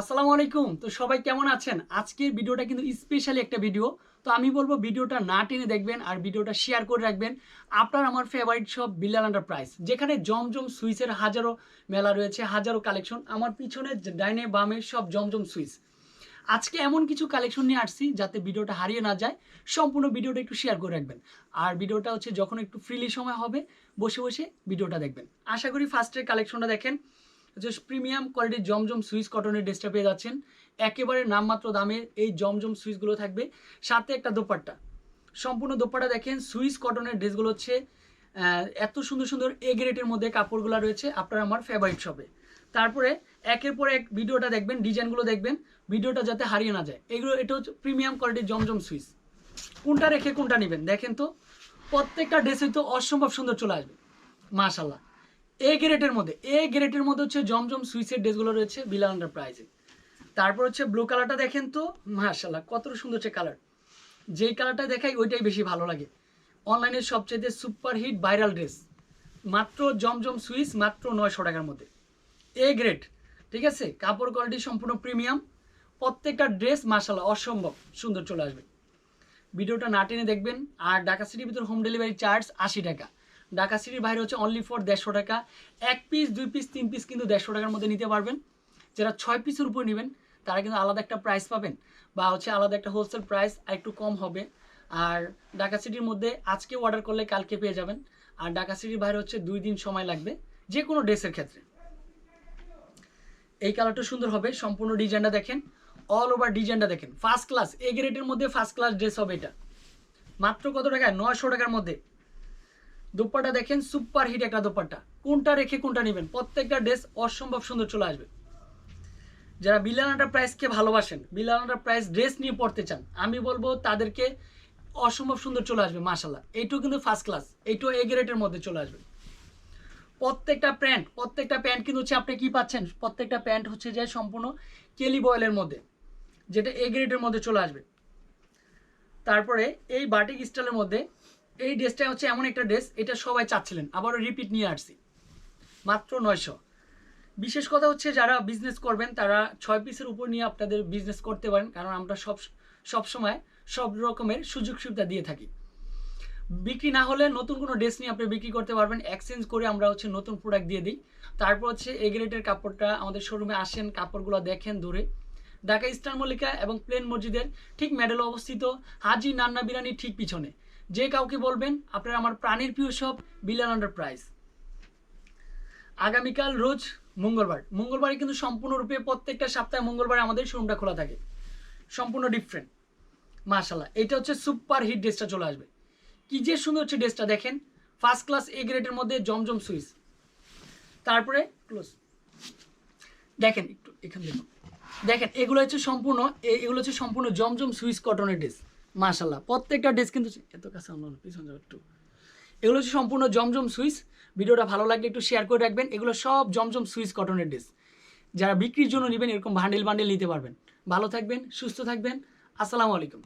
আসসালামু আলাইকুম। তো সবাই কেমন আছেন? আজকের ভিডিওটা কিন্তু স্পেশালি একটা ভিডিও তো আমি বলব ভিডিওটা না টেনে দেখবেন আর ভিডিওটা শেয়ার করে রাখবেন। আপনার আমার ফেভারিট সব বিল্লাল এন্টারপ্রাইজ যেখানে জমজম সুইচের হাজারো মেলা রয়েছে, হাজারো কালেকশন আমার পিছনে ডাইনে বামে সব জমজম সুইচ আজকে এমন কিছু কালেকশন নিয়ে আসছি যাতে ভিডিওটা হারিয়ে না যায়। সম্পূর্ণ ভিডিওটা একটু শেয়ার করে রাখবেন। আর ভিডিওটা হচ্ছে যখন একটু ফ্রিলি সময় হবে, বসে বসে ভিডিওটা দেখবেন। আশা করি ফার্স্টের কালেকশনটা দেখেন। হচ্ছে প্রিমিয়াম কোয়ালিটির জমজম সুইচ কটনের ড্রেসটা পেয়ে যাচ্ছেন। একেবারে নামমাত্র দামে এই জমজম সুইচগুলো থাকবে। সাথে একটা দোপাট্টা। সম্পূর্ণ দোপাট্টা দেখেন, সুইচ কটনের ড্রেসগুলো হচ্ছে এত সুন্দর সুন্দর এ গ্রেডের মধ্যে কাপড়গুলো রয়েছে আপনার আমার ফেভারিট শপে তারপরে একের পর এক ভিডিওটা দেখবেন, ডিজাইনগুলো দেখবেন, ভিডিওটা যাতে হারিয়ে না যায়। এগুলো, এটা হচ্ছে প্রিমিয়াম কোয়ালিটির জমজম সুইচ। কোনটা রেখে কোনটা নেবেন? দেখেন তো, প্রত্যেকটা ড্রেসে তো অসম্ভব সুন্দর চলে আসবে। মাশাল্লাহ এ গ্রেডের মধ্যে এ গ্রেডের মধ্যে হচ্ছে জমজম সুইচের ড্রেসগুলো রয়েছে বিলাল প্রাইজে তারপর হচ্ছে ব্লু কালারটা দেখেন তো মাশাল্লাহ কত সুন্দর হচ্ছে কালার যেই কালারটা দেখাই ওইটাই বেশি ভালো লাগে। অনলাইনের সবচেয়ে সুপার হিট ভাইরাল ড্রেস মাত্র জমজম সুইচ মাত্র নয়শো টাকার মধ্যে। এ গ্রেড ঠিক আছে? কাপড় কোয়ালিটি সম্পূর্ণ প্রিমিয়াম প্রত্যেকটা ড্রেস মাশাল্লাহ অসম্ভব সুন্দর চলে আসবে। ভিডিওটা না টেনে দেখবেন, আর ঢাকা সিটির ভিতর হোম ডেলিভারি চার্জ আশি টাকা। ঢাকা সিটির বাইরে হচ্ছে অনলি ফর দেড়শো টাকা। এক পিস দুই পিস তিন পিস কিন্তু দেড়শো টাকার মধ্যে নিতে পারবেন। যারা ছয় পিসের উপর নেবেন, তারা কিন্তু আলাদা একটা প্রাইস পাবেন। বা হচ্ছে আলাদা একটা হোলসেল প্রাইস একটু কম হবে। আর ঢাকা সিটির মধ্যে আজকে অর্ডার করলে কালকে পেয়ে যাবেন। আর ঢাকা সিটির বাইরে হচ্ছে দুই দিন সময় লাগবে যে কোনো ড্রেসের ক্ষেত্রে। এই কালারটা সুন্দর হবে, সম্পূর্ণ ডিজাইনটা দেখেন। অল ওভার ডিজাইনটা দেখেন। ফার্স্ট ক্লাস এ গ্রেডের মধ্যে ফার্স্ট ক্লাস ড্রেস হবে এটা। মাত্র কত টাকায়? নয়শো টাকার মধ্যে। দোপাট্টা দেখেন সুপার হিট একটা দোপাট্টা। কোনটা রেখে কোনটা নেবেন? প্রত্যেকটা ড্রেস অসম্ভব সুন্দর চলে আসবে। যারা বিলানাটা প্রাইসকে ভালোবাসেন বিলানাটা প্রাইস ড্রেস নিয়ে পড়তে চান, আমি বলব তাদেরকে অসম্ভব সুন্দর চলে আসবে মাশাল্লাহ এইটুকু কিন্তু ফার্স্ট ক্লাস এইটু এ গ্রেডের মধ্যে চলে আসবে। প্রত্যেকটা প্যান্ট প্রত্যেকটা প্যান্ট কিন্তু হচ্ছে আপনি কি পাচ্ছেন? প্রত্যেকটা প্যান্ট হচ্ছে যে সম্পূর্ণ কেলি বয়েলের মধ্যে, যেটা এ গ্রেডের মধ্যে চলে আসবে। তারপরে এই বাটিক স্টাইলের মধ্যে এই ড্রেসটা হচ্ছে এমন একটা ড্রেস, এটা সবাই চাচ্ছিলেন। আবারও রিপিট নিয়ে আসছি। মাত্র নয়শো। বিশেষ কথা হচ্ছে যারা বিজনেস করবেন, তারা ছয় পিসের উপর নিয়ে আপনাদের বিজনেস করতে পারেন, কারণ আমরা সব সব সময় সব রকমের সুযোগ সুবিধা দিয়ে থাকি। বিক্রি না হলে নতুন কোনো ড্রেস নিয়ে আপনি বিক্রি করতে পারবেন। এক্সচেঞ্জ করে আমরা হচ্ছে নতুন প্রোডাক্ট দিয়ে দিই। তারপর হচ্ছে এগ্রেটের কাপড়টা আমাদের শোরুমে আসেন, কাপড়গুলো দেখেন দূরে ঢাকা ইস্টার মল্লিকা এবং প্লেন মসজিদের ঠিক মেডেলে অবস্থিত হাজি নান্না বিরানি ঠিক পিছনে। যে কাউকে বলবেন, আপনারা আমার প্রাণের প্রিয় সব বিলাল আন্ডার প্রাইস আগামীকাল রোজ মঙ্গলবার। মঙ্গলবারে কিন্তু সম্পূর্ণরূপে প্রত্যেকটা সপ্তাহে মঙ্গলবারে আমাদের শোরুমটা খোলা থাকে। সম্পূর্ণ ডিফারেন্ট মাশাল্লাহ এটা হচ্ছে সুপার হিট ড্রেসটা চলে আসবে। কী যে সুন্দর হচ্ছে ড্রেসটা দেখেন। ফার্স্ট ক্লাস এ গ্রেডের মধ্যে জমজম সুইচ তারপরে ক্লোজ দেখেন একটু এখান দেখুন দেখেন, এগুলো হচ্ছে সম্পূর্ণ এগুলো হচ্ছে সম্পূর্ণ জমজম সুইচ কটনের ড্রেস মাশাল্লাহ প্রত্যেকটা ড্রেস কিন্তু এত কাছে অন্য পিছন যাবে একটু। এগুলো হচ্ছে সম্পূর্ণ জমজম সুইচ। ভিডিওটা ভালো লাগলে একটু শেয়ার করে রাখবেন। এগুলো সব জমজম সুইচ কটনের ড্রেস যারা বিক্রির জন্য নেবেন, এরকম ভান্ডেল বান্ডেল নিতে পারবেন। ভালো থাকবেন, সুস্থ থাকবেন। আসসালামু আলাইকুম।